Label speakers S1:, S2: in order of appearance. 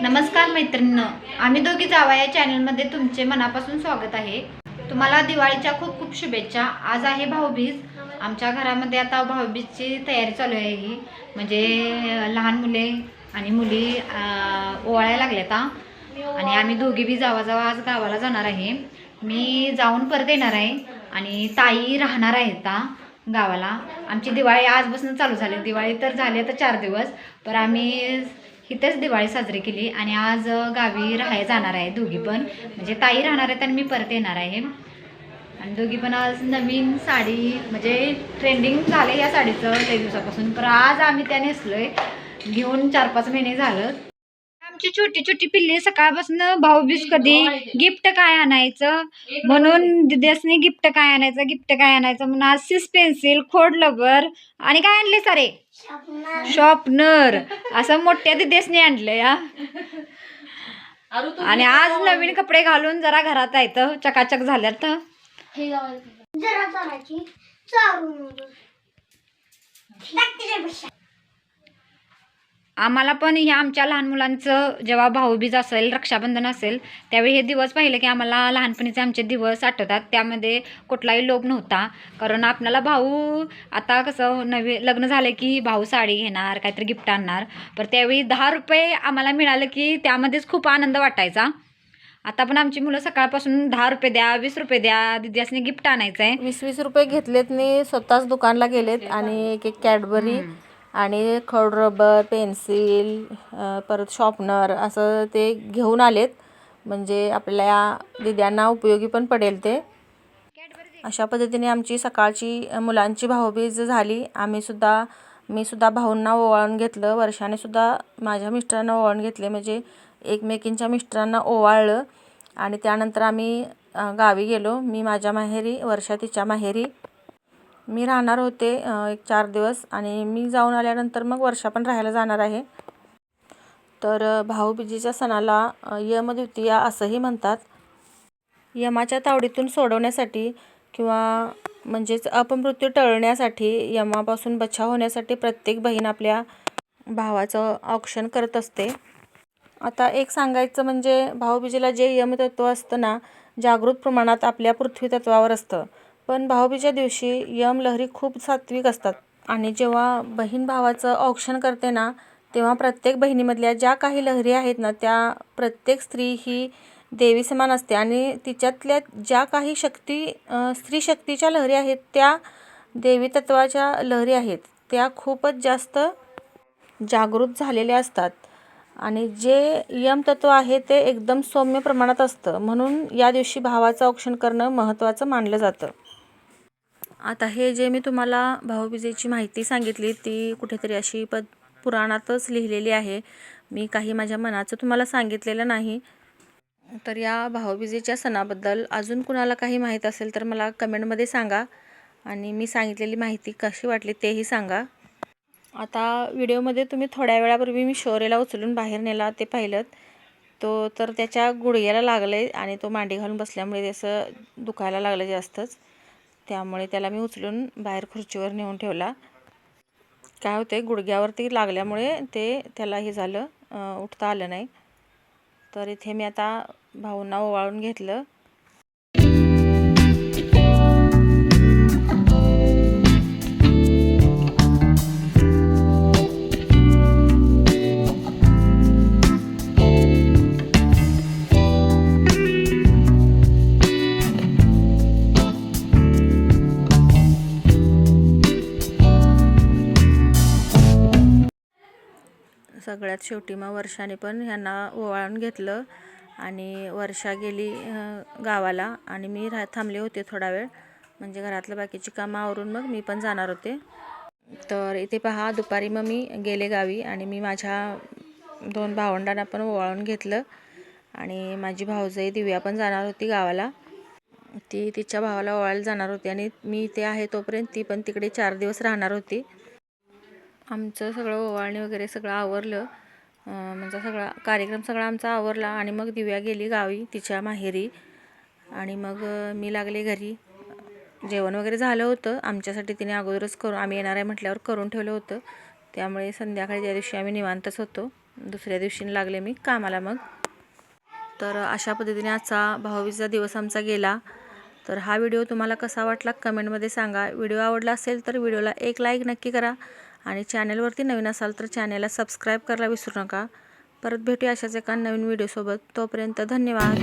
S1: नमस्कार मैत्रिणींनो आम्ही दोघी जावा या चॅनलमध्ये तुमचे मनापासून स्वागत आहे. तुम्हाला दिवाळीच्या खूप खूप शुभेच्छा. आज आहे भाऊबीज. आमच्या घरामध्ये आता भाऊबीजची तयारी चालू आहे ही. म्हणजे लहान मुले आणि मुली ओवाळायला लागल्या आता आणि आम्ही दोघी बी जावा जावा आज गावाला जाणार आहे. मी जाऊन परत येणार आहे आणि ताई राहणार आहे आता गावाला. आमची दिवाळी आजपासून चालू झाली. दिवाळी तर झाली आता चार दिवस पर आम्ही इथेच दिवाळी साजरी केली आणि आज गावी राहायला जाणार आहे दोघी पण. म्हणजे ताई राहणार आहेत आणि मी परत येणार आहे. आणि दोघी पण आज नवीन साडी म्हणजे ट्रेंडिंग झालं या साडीचं लई दिवसापासून. पर आज आम्ही त्या नेसलोय. घेऊन चार पाच महिने झालं. आमची छोटी छोटी पिल्ली सकाळपासून भाऊबीज कधी गिफ्ट काय आणायचं? म्हणून दिद्यासनी गिफ्ट काय आणायचं? गिफ्ट काय आणायचं? म्हणून आज सिस पेन्सिल खोड लबर आणि काय आणले सारे शॉपनर. असं मोठ्या दिदेसने आणलं या आणि आज नवीन कपडे घालून जरा घरात आहेत चकाचक झाल्यात
S2: जरा
S1: आम्हाला पण ह्या आमच्या लहान मुलांचं जेव्हा भाऊबीज असेल रक्षाबंधन असेल त्यावेळी हे दिवस पाहिले की आम्हाला लहानपणीचे आमचे दिवस आठवतात. त्यामध्ये कुठलाही लोभ नव्हता. कारण आपल्याला भाऊ आता कसं नवी लग्न झालं की भाऊ साडी घेणार काहीतरी गिफ्ट आणणार. पण त्यावेळी दहा रुपये आम्हाला मिळालं की त्यामध्येच खूप आनंद वाटायचा. आता पण आमची मुलं सकाळपासून दहा रुपये द्या वीस रुपये द्या दिद्यासने गिफ्ट आणायचं आहे
S3: वीस वीस रुपये घेतलेत मी स्वतःच दुकानला गेलेत आणि एक एक कॅडबरी आणि खड रबर पेन्सिल परत शॉपनर असं ते घेऊन आलेत. म्हणजे आपल्या दिद्यांना उपयोगी पण पडेल ते. अशा पद्धतीने आमची सकाळची मुलांची भाऊबीज झाली. आम्ही सुद्धा मी सुद्धा भाऊंना ओवाळून घेतलं. वर्षाने सुद्धा माझ्या मिस्टरांना ओवाळून घेतले. म्हणजे एकमेकींच्या मिस्टरांना ओवाळलं. आणि त्यानंतर आम्ही गावी गेलो. मी माझ्या माहेरी वर्षा तिच्या माहेरी. मी राहणार होते एक चार दिवस आणि मी जाऊन आल्यानंतर मग वर्षा पण राहायला जाणार आहे. तर भाऊबीजेच्या सणाला यमद्वितीया असंही म्हणतात. यमाच्या तावडीतून सोडवण्यासाठी किंवा म्हणजेच अपमृत्यू टळण्यासाठी यमापासून बचाव होण्यासाठी प्रत्येक बहीण आपल्या भावाचं औक्षण करत असते. आता एक सांगायचं म्हणजे भाऊबीजेला जे यमतत्व असतं ना जागृत प्रमाणात आपल्या पृथ्वी तत्वावर असतं. पण भाऊबीजेच्या दिवशी यम लहरी खूप सात्विक असतात. आणि जेव्हा बहीण भावाचं औक्षण करते ना तेव्हा प्रत्येक बहिणीमधल्या ज्या काही लहरी आहेत ना त्या प्रत्येक स्त्री ही देवी समान असते. आणि तिच्यातल्या ज्या काही शक्ती स्त्री शक्तीच्या लहरी आहेत त्या देवी तत्वाच्या लहरी आहेत. त्या खूपच जास्त जागृत झालेल्या असतात. आणि जे यमतत्व आहे ते एकदम सौम्य प्रमाणात असतं. म्हणून या दिवशी भावाचं औक्षण करणं महत्त्वाचं मानलं जातं. आता हे जे मी तुम्हाला भाऊबीजेची माहिती सांगितली ती कुठेतरी अशी प पुराणातच लिहिलेली आहे. मी काही माझ्या मनाचं तुम्हाला सांगितलेलं नाही. तर या भाऊबीजेच्या सणाबद्दल अजून कुणाला काही माहीत असेल तर मला कमेंटमध्ये सांगा आणि मी सांगितलेली माहिती कशी वाटली तेही सांगा. आता व्हिडिओमध्ये तुम्ही थोड्या वेळापूर्वी मी शौर्यला उचलून बाहेर नेला ते पाहिलं. तो तर त्याच्या गुडघ्याला लागलं आहे आणि तो मांडी घालून बसल्यामुळे त्याचं दुखायला लागलं जास्तच. त्यामुळे त्याला मी उचलून बाहेर खुर्चीवर नेऊन ठेवला. काय होते गुडघ्यावरती लागल्यामुळे ते त्याला हे झालं उठता आलं नाही. तर इथे मी आता भाऊंना ओवाळून घेतलं. सगळ्यात शेवटी मग वर्षाने पण ह्यांना ओवाळून घेतलं. आणि वर्षा गेली गावाला. आणि मी रा थांबले होते थोडा वेळ. म्हणजे घरातलं बाकीची कामं आवरून मग मी पण जाणार होते. तर इथे पहा दुपारी मग मी गेले गावी आणि मी माझ्या दोन भावंडांना पण ओवाळून घेतलं. आणि माझी भाऊजाई दिव्या पण जाणार होती गावाला. ती तिच्या भावाला ओवाळायला जाणार होती आणि मी इथे आहे तोपर्यंत ती पण तिकडे चार दिवस राहणार होती. आमचं सगळं ओवाळणी वगैरे सगळं आवरलं. म्हणजे सगळा कार्यक्रम सगळा आमचा आवरला आणि मग दिव्या गेली गावी तिच्या माहेरी. आणि मग मी लागले घरी. जेवण वगैरे झालं होतं. आमच्यासाठी तिने अगोदरच करून आम्ही येणार आहे म्हटल्यावर करून ठेवलं होतं. त्यामुळे संध्याकाळी त्या दिवशी आम्ही निवांतच होतो. दुसऱ्या दिवशी लागले मी कामाला मग. तर अशा पद्धतीने आजचा भाऊबीजचा दिवस आमचा गेला. तर हा व्हिडिओ तुम्हाला कसा वाटला कमेंटमध्ये सांगा. व्हिडिओ आवडला असेल तर व्हिडिओला एक लाईक नक्की करा. आणि चॅनलवरती नवीन असाल तर चॅनलला सबस्क्राईब करायला विसरू नका. परत भेटूया अशाच एका नवीन व्हिडिओसोबत. तोपर्यंत धन्यवाद.